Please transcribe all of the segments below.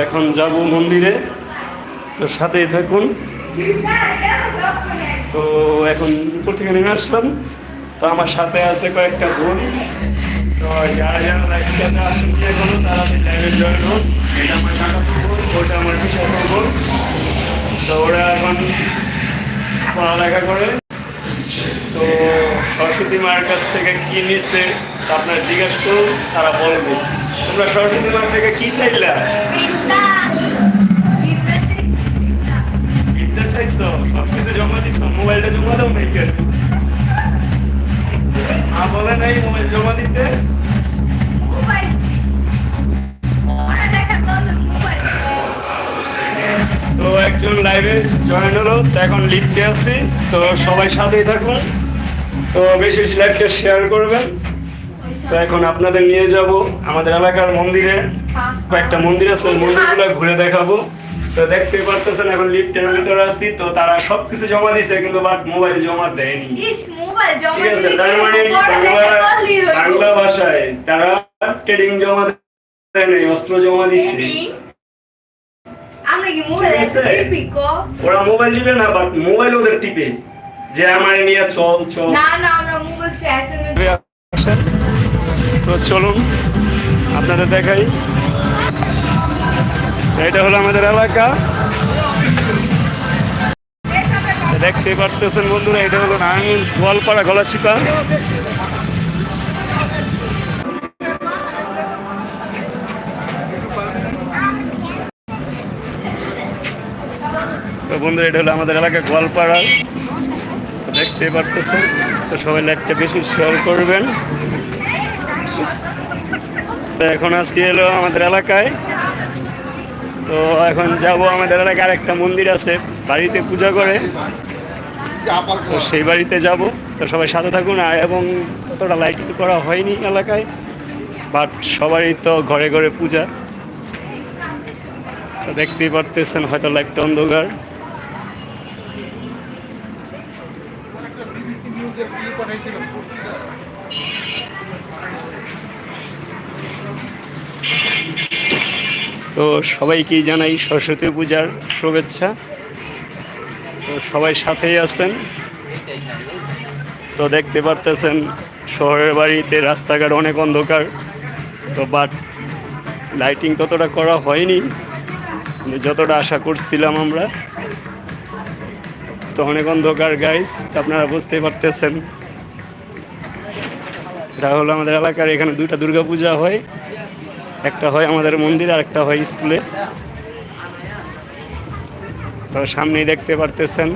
এখন যাব মন্দিরে। তো সাথেই থাকুন। তো এখন উপর থেকে নেমে আসলাম। তো আমার সাথে আছে কয়েকটা বোন। তো যারা যারা লাইভটাতে আসেন কি এখনও তারা লাইভে জয়েন হন এটা আমার কাকাতো বোন ওটা আমার পিসাতো বোন তো ওরা এখন পড়ালেখা করে। তো সরস্বতী মায়ের কাছ থেকে কি নিচ্ছে আপনারা জিজ্ঞাসা করুন, তারা বলবে। তোমরা সরস্বতী মায়ের থেকে কি চাইলা? চাইছো সব কিছু জমা দিছো মোবাইলটা জমা দাও কেন মা বলে নাই মোবাইল জমা দিতে। তো একজন লাইভে জয়েন হলো তো এখন লিফটে আছি। তো সবাই সাথেই থাকুন। তো বেশি বেশি লাইভটা শেয়ার করবেন। তো এখন আপনাদের নিয়ে যাব আমাদের এলাকার মন্দিরে। কয়েকটা মন্দির আছে ওই মন্দিরগুলো ঘুরে দেখাবো। তো দেখতে পারতেছেন এখন লিফটের ভিতরে আছি তো তারা সবকিছু জমা দিছে কিন্তু বাট মোবাইল জমা দেয়নি। ঠিক আছে তার মানে বাংলা বাংলা ভাষায় তারা ট্রেডিং জমা দেয় নাই অস্ত্র জমা দিচ্ছে মোবাইল? টিপি ওরা মোবাইল দিবে না বাট মোবাইল ওদের টিপে। যে আমার নিয়ে চল চল। না না আমরা মোবাইল ফ্যাশনে। তো চলুন আপনাদের দেখাই। এটা হলো আমাদের এলাকা। দেখতে পারতেছেন বন্ধুরা এটা হলো নারায়ণগঞ্জ গোয়ালপাড়া গলাচিপা। বন্ধুরা, এটা হলো আমাদের এলাকা গোয়ালপাড়া। দেখতে পারতেছেন, তো সবাই লাইভটা বেশি শেয়ার করবেন। তো এখন আসছি এলো আমাদের এলাকায়। তো এখন যাব আমাদের এলাকায় আরেকটা মন্দির আছে, বাড়িতে পূজা করে। তো সেই বাড়িতে যাব। তো সবাই সাথে থাকুন, আর এবং ততটা লাইটিং করা হয়নি এলাকায়, বাট সবারই তো ঘরে ঘরে পূজা। তো দেখতেই পারতেছেন, হয়তো লাইটটা অন্ধকার। তো সবাইকেই জানাই সরস্বতী পূজার শুভেচ্ছা। তো সবাই সাথেই আছেন। তো দেখতে পারতেছেন, শহরের বাড়িতে রাস্তাঘাট অনেক অন্ধকার। তো বাট লাইটিং ততটা করা হয়নি। যতটা আশা করছিলাম আমরা। তো অনেক অন্ধকার গাইস আপনারা বুঝতে পারতেছেন। এটা হলো আমাদের এলাকার এখানে দুইটা দুর্গা পূজা হয়। একটা হয় আমাদের মন্দির আর একটা হয় স্কুলে। তো সামনেই দেখতে পারতেছেন,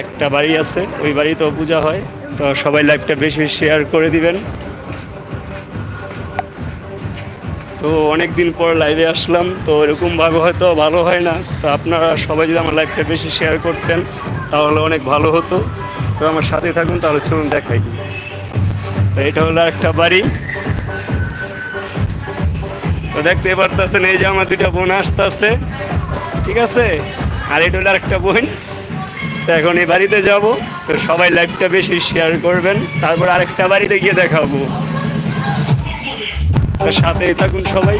একটা বাড়ি আছে, ওই বাড়িতেও পূজা হয়। তো সবাই লাইভটা বেশি বেশি শেয়ার করে দিবেন। তো অনেক দিন পর লাইভে আসলাম, তো এরকমভাবে হয়তো ভালো হয় না। তো আপনারা সবাই যদি আমার লাইভটা বেশি শেয়ার করতেন, তাহলে অনেক ভালো হতো। তো আমার সাথে থাকুন, তাহলে চলুন দেখাই। তো এটা হলো একটা বাড়ি। তো দেখতে পারতেছেন, এই যে আমার দুইটা বোন আসতেছে। ঠিক আছে? আর এটা হলো আরেকটা বোন। তো এখন এই বাড়িতে যাব। তো সবাই লাইভটা বেশি শেয়ার করবেন। তারপর আরেকটা বাড়িতে গিয়ে দেখাবো। সাথেই থাকুন সবাই।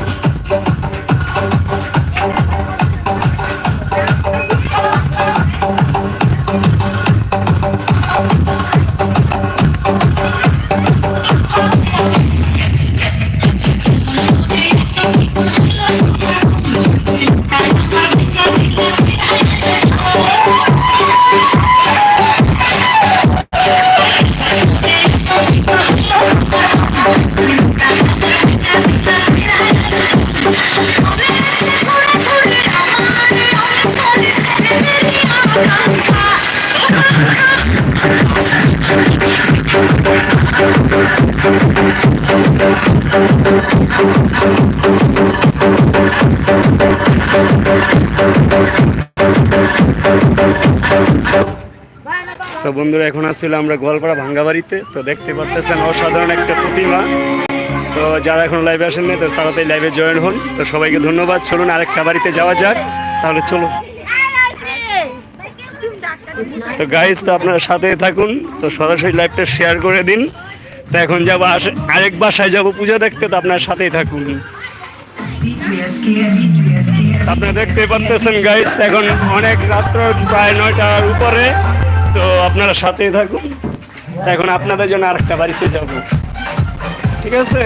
বন্ধুরা, এখন আসছিল আমরা গোয়ালপাড়া ভাঙ্গা বাড়িতে তো দেখতে পারতেছেন অসাধারণ একটা প্রতিমা। তো যারা এখন লাইভে আসেন না তো তাড়াতাড়ি লাইভে জয়েন হন। তো সবাইকে ধন্যবাদ। চলুন আরেকটা বাড়িতে যাওয়া যাক। তাহলে চলো তো গাইজ তো আপনারা সাথে থাকুন। তো সরাসরি লাইভটা শেয়ার করে দিন। তো এখন যাব আরেক বাসায় যাব পূজা দেখতে। তো আপনার সাথেই থাকুন। আপনারা দেখতে পাচ্ছেন গাইজ এখন অনেক রাত্র, প্রায় নয়টার উপরে। তো আপনারা সাথেই থাকুন। এখন আপনাদের জন্য আরেকটা বাড়িতে যাব। ঠিক আছে?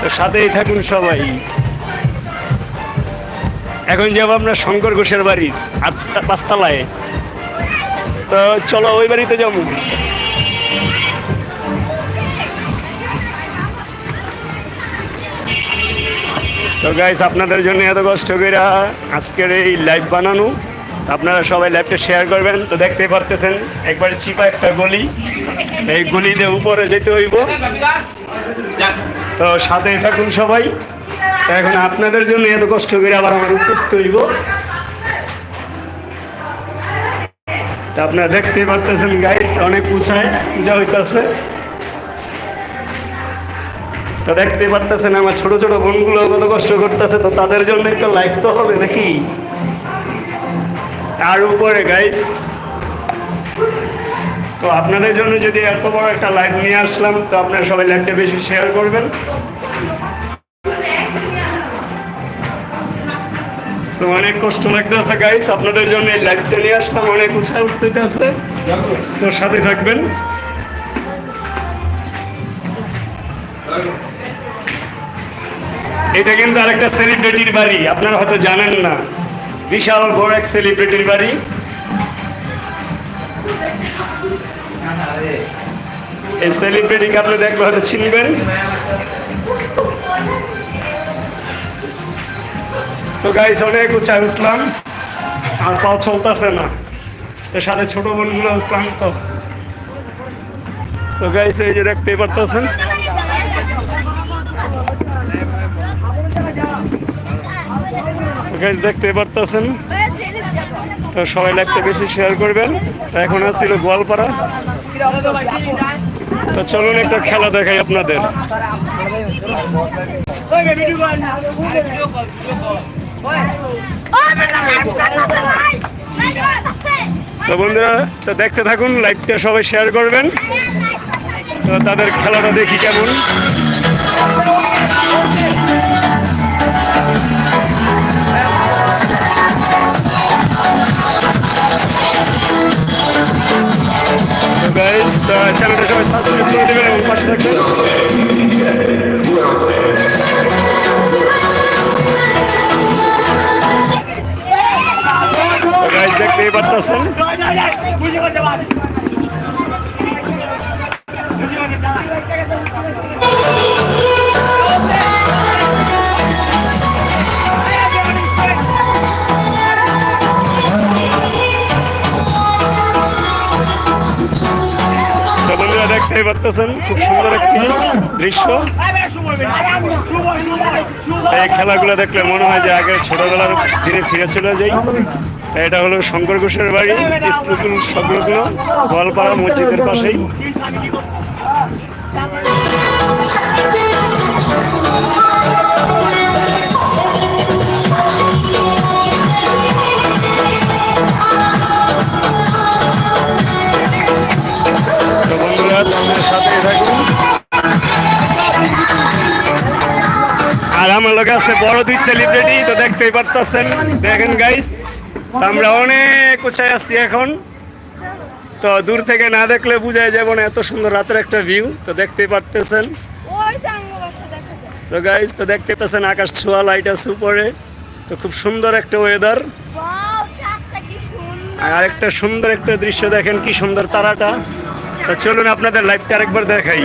তো সাথেই থাকুন সবাই। এখন যাব আমরা শঙ্কর ঘোষের বাড়ি, আটটা পাঁচতলায়। তো চলো, ওই বাড়িতে যাব। তো গাইস আপনাদের জন্য এত কষ্ট করে আজকের এই লাইভ বানানো। আপনারা সবাই লাইভটা শেয়ার করবেন। তো দেখতেই পারতেছেন, একবার চিপা একটা গলি। এই গলিতে উপরে যেতে হইব। তো সাথে থাকুন সবাই। এখন আপনাদের জন্য এত কষ্ট করে আবার আমার উঠতে হইব। তা আপনারা দেখতেই পারতেছেন গাইস অনেক উঁচায় পূজা হইতেছে। তো দেখতে পারতেছেন, আমার ছোট ছোট বোনগুলো কত কষ্ট করতেছে। তো তাদের জন্য একটা লাইক তো হবে নাকি? আর উপরে গাইস তো আপনাদের জন্য যদি এত বড় একটা লাইভ নিয়ে আসলাম, তো আপনারা সবাই লাইভটা বেশি শেয়ার করবেন। অনেক কষ্ট লাগতেছে গাইস আপনাদের জন্য এই লাইভটা নিয়ে আসলাম, অনেক উৎসাহ উঠতে আছে তো সাথে থাকবেন। এটা কিন্তু আরেকটা সেলিব্রিটির বাড়ি, আপনারা হয়তো জানেন না। বিশাল বড় এক সেলিব্রিটির বাড়ি। এই সেলিব্রিটিকে আপনি দেখলে হয়তো চিনবেন। গাইস অনেক উঁচায় উঠলাম। আর পাও চলতেছে না। তো সাথে ছোট বোনগুলো ক্লান্ত। তো গাইস এই যে দেখতেই পারতেছেন। গাইস দেখতে পারতেছেন? তো সবাই লাইকটা বেশি শেয়ার করবেন। তো এখন আসছিল গোয়ালপাড়া। তো চলুন একটা খেলা দেখাই আপনাদের। তো বন্ধুরা, তো দেখতে থাকুন লাইভটা সবাই শেয়ার করবেন। তো তাদের খেলাটা দেখি কেমন। গাইস তো চ্যানেলটা সবাই সাবস্ক্রাইব করে দেবেন এবং তো দেখতেই পারতেছেন খুব সুন্দর একটি দৃশ্য। এই খেলাগুলো দেখলে মনে হয় যে আগে ছোটবেলার দিনে ফিরে যাই। এটা হলো শঙ্কর ঘোষের বাড়ি স্কুল সংলগ্ন গোয়ালপাড়া মসজিদের পাশেই। লোক আছে বড় দুই সেলিব্রিটি তো দেখতেই পারতেছেন। দেখেন গাইস আমরা অনেক উঁচায় আসছি এখন। তো দূর থেকে না দেখলে বোঝাই যাবে না এত সুন্দর রাতের একটা ভিউ তো দেখতেই পারতেছেন। তো গাইস তো দেখতে পাচ্ছেন আকাশ ছোঁয়া লাইট আছে উপরে। তো খুব সুন্দর একটা ওয়েদার আর একটা সুন্দর একটা দৃশ্য দেখেন কি সুন্দর তারাটা। তো চলুন আপনাদের লাইভটা আরেকবার দেখাই।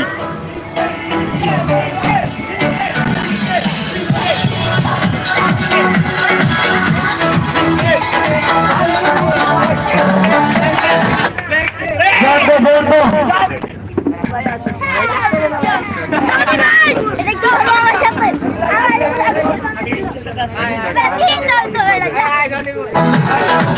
তো গাইস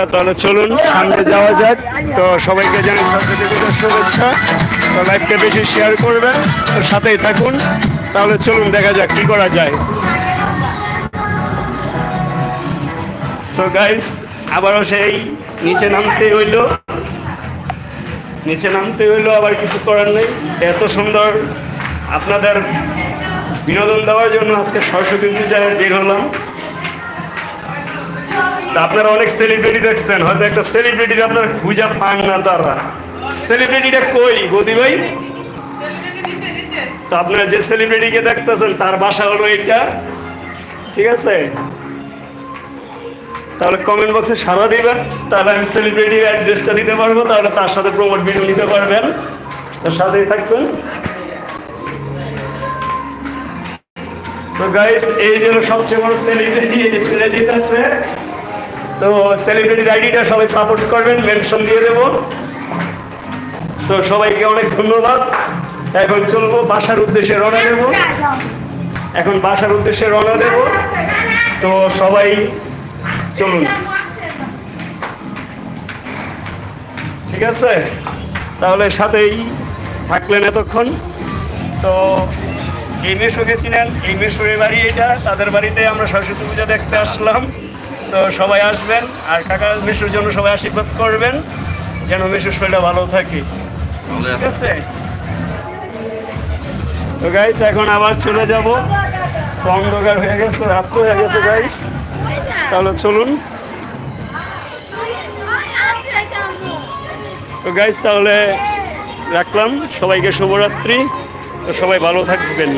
বন্ধুরা, তাহলে চলুন, সামনে যাওয়া যাক। তো সবাইকে পুজোর শুভেচ্ছা। তো লাইভটা বেশি শেয়ার করবেন, তো সাথেই থাকুন। তাহলে চলুন, দেখা যাক কি করা যায়। সো গাইস আবারও সেই নিচে নামতে হইল। নিচে নামতে হইল, আবার কিছু করার নেই। এত সুন্দর আপনাদের বিনোদন দেওয়ার জন্য আজকে সরস্বতী পূজায় বের হলাম। তা আপনারা অনেক সেলিব্রিটি দেখছেন। হয়তো একটা সেলিব্রিটি আপনারা খুঁজে পান না তারা। সেলিব্রিটিটা কই গদি ভাই? তো আপনারা যে সেলিব্রিটিকে দেখতেছেন, তার বাসা হলো এইটা। ঠিক আছে? তাহলে কমেন্ট বক্সে সারা দিবেন। তাহলে আমি সেলিব্রিটির অ্যাড্রেসটা দিতে পারব, তাহলে তার সাথে প্রমোট ভিডিও নিতে পারবেন। তার সাথেই থাকবেন। সো গাইস এই যে সবচেয়ে বড় সেলিব্রিটি এই যে চলে যেতেছে। তো সেলিব্রিটির আইডিটা সবাই সাপোর্ট করবেন মেনশন দিয়ে দেবো। তো সবাইকে অনেক ধন্যবাদ। এখন চলবো, বাসার উদ্দেশ্যে রওনা দেবো। এখন বাসার উদ্দেশ্যে রওনা দেবো। তো সবাই চলুন। ঠিক আছে? তাহলে সাথেই থাকলেন এতক্ষণ। তো এই মেশো গেছিলেন এই মেশোরের বাড়ি এটা, তাদের বাড়িতে আমরা সরস্বতী পূজা দেখতে আসলাম। তো সবাই আসবেন, আর কাকা মিশুর জন্য সবাই আশীর্বাদ করবেন, যেন মিশুর শরীরটা ভালো থাকে। ঠিক আছে? তো গাইস এখন আবার চলে যাব। অন্ধকার হয়ে গেছে, রাত হয়ে গেছে গাইস তাহলে চলুন। তো গাইস তাহলে রাখলাম। সবাইকে শুভরাত্রি। তো সবাই ভালো থাকবেন।